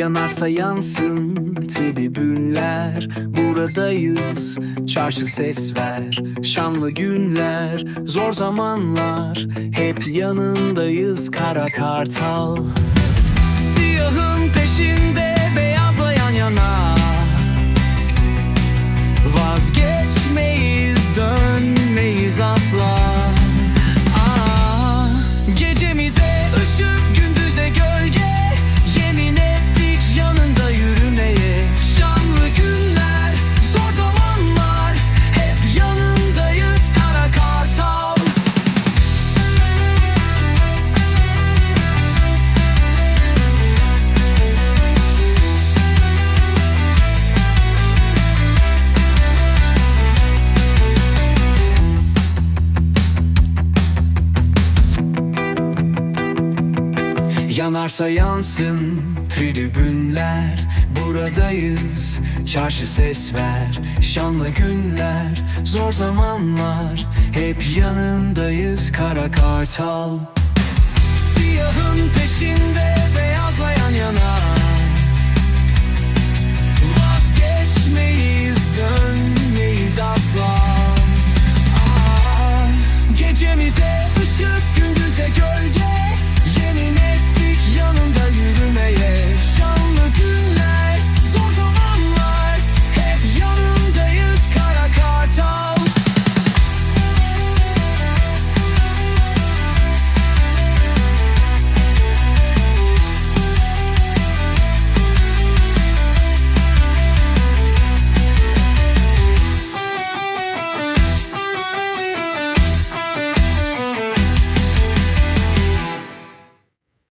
Yanarsa yansın tribünler. Buradayız çarşı ses ver. Şanlı günler zor zamanlar. Hep yanındayız kara kartal. Siyahın peşinde beyazla yan yana. Vazgeçmeyiz Yanarsa yansın tribünler Buradayız çarşı ses ver Şanlı günler zor zamanlar Hep yanındayız kara kartal. Siyahın peşinde beyazla yan yana. Vazgeçmeyiz dönmeyiz asla. Aa, Gecemize ışık